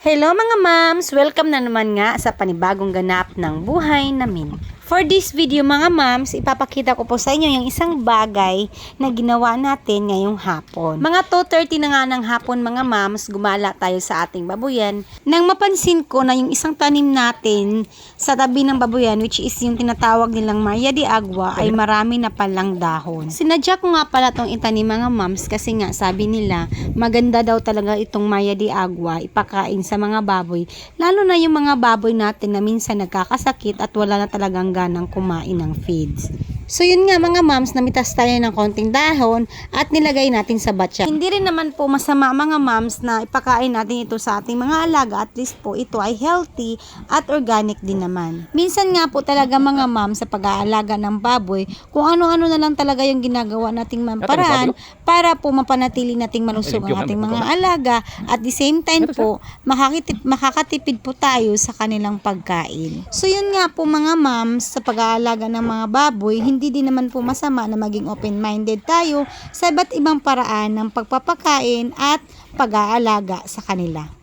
Hello mga moms! Welcome na naman nga sa panibagong ganap ng buhay namin. For this video mga moms, ipapakita ko po sa inyo yung isang bagay na ginawa natin ngayong hapon. Mga 2.30 na nga ng hapon mga moms, gumala tayo sa ating babuyan. Nang mapansin ko na yung isang tanim natin sa tabi ng babuyan, which is yung tinatawag nilang Maria de Agua, ay marami na palang dahon. Sinadya ko nga pala tong itanim mga moms kasi nga sabi nila, maganda daw talaga itong Maya de Agua ipakain sa mga baboy. Lalo na yung mga baboy natin na minsan nagkakasakit at wala na talagang ganang kumain ng feeds. So yun nga mga moms, namitas tayo ng konting dahon at nilagay natin sa batya. Hindi rin naman po masama mga moms na ipakain natin ito sa ating mga alaga. At least po ito ay healthy at organic din naman. Minsan nga po talaga mga moms sa pag-aalaga ng baboy, kung ano-ano na lang talaga yung ginagawa nating ma'am paraan para po mapanatili nating malusog ang ating mga alaga at the same time po makakitip, makakatipid po tayo sa kanilang pagkain. So yun nga po mga moms sa pag-aalaga ng mga baboy, hindi din naman po masama na maging open-minded tayo sa iba't ibang paraan ng pagpapakain at pag-aalaga sa kanila.